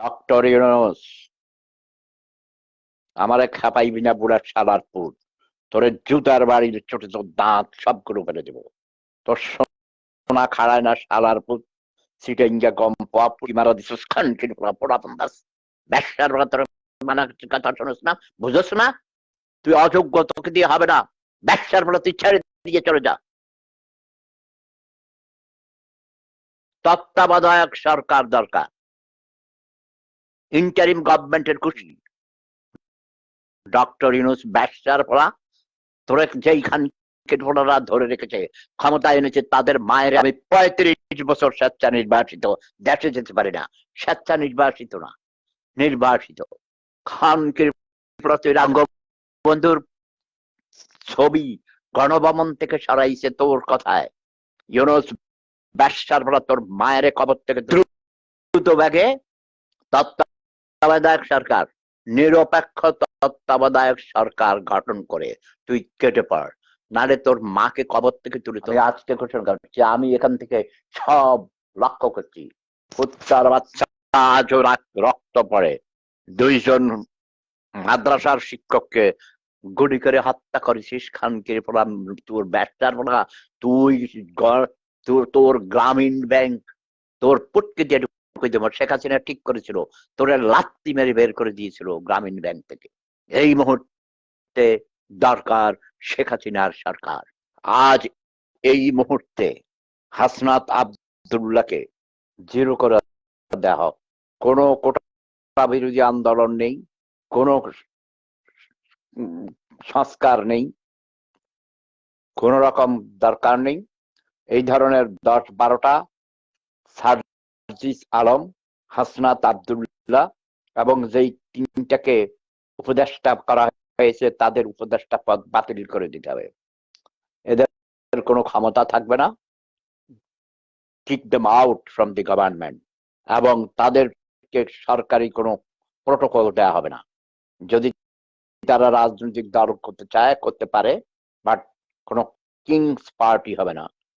Doctor Yunus আমারে খাপাইবি না বুড়া শালার পুত তোর জুতার বাড়ির ছোট ছোট দাঁত সবগুলো ফেলে দেবো। তোর সোনা খাড়ায় না গম পপ মারা দিছিস বন্দাস। ব্যবসার তোর মানা কথা শুনিস না বুঝছ না? তুই অযোগ্য, তোকে দিয়ে হবে না। ব্যবসার বেলা তুই ছেড়ে দিয়ে চলে যা। তত্ত্বাবধায়ক সরকার দরকার। ইন্টারিম গভর্নমেন্টের খুশি ডক্টর ইউনুস ব্যবসার ফলা তোরে যেইখান ওনারা ধরে রেখেছে। ক্ষমতা এনেছে তাদের মায়ের। আমি পঁয়ত্রিশ বছর স্বেচ্ছা নির্বাসিত দেশে যেতে পারি না। স্বেচ্ছা নির্বাসিত না। নির্বাসিত। খানকে প্রতি বন্ধুর ছবি গণভবন থেকে সরাইছে তোর কথায়। ইউনুস ব্যবসার ফলা তোর মায়ের কবর থেকে দ্রুত ব্যাগে তত্ত্বাবধায়ক সরকার নিরপেক্ষ তত্ত্বাবধায়ক সরকার গঠন করে তুই কেটে পড় নালে তোর মাকে কবর থেকে তুলে তো আজকে ঘোষণা করছি আমি এখান থেকে সব লক্ষ্য করছি। উত্তর বাচ্চা আজও রক্ত পড়ে। দুইজন মাদ্রাসার শিক্ষককে গুলি করে হত্যা করেছিস খানকে পড়া তোর ব্যাটার পড়া তুই তোর তোর গ্রামীণ ব্যাংক তোর পুটকে দিয়ে ঢুকে দেবো শেখ হাসিনা ঠিক করেছিল, তোরা লাত্তি মেরে বের করে দিয়েছিল গ্রামীণ ব্যাংক থেকে। এই মুহূর্তে দরকার শেখ হাসিনার সরকার। আজ এই মুহূর্তে হাসনাত আবদুল্লাহকে জিরো করে দেওয়া কোনো কোটা বিরোধী আন্দোলন নেই, কোনো সংস্কার নেই, কোন রকম দরকার নেই। এই ধরনের দশ বারোটা সার্জিস আলম, হাসনাত আবদুল্লাহ এবং যেই তিনটাকে উপদেষ্টা করা হয়েছে, তাদের উপদেষ্টা পদ বাতিল করে দিতে হবে। এদের কোনো ক্ষমতা থাকবে না। Kick them out from the government এবং তাদেরকে সরকারি কোনো প্রোটোকল দেওয়া হবে না। যদি তারা রাজনৈতিক দল করতে চায়, করতে পারে বাট কোনো কিংস পার্টি হবে না।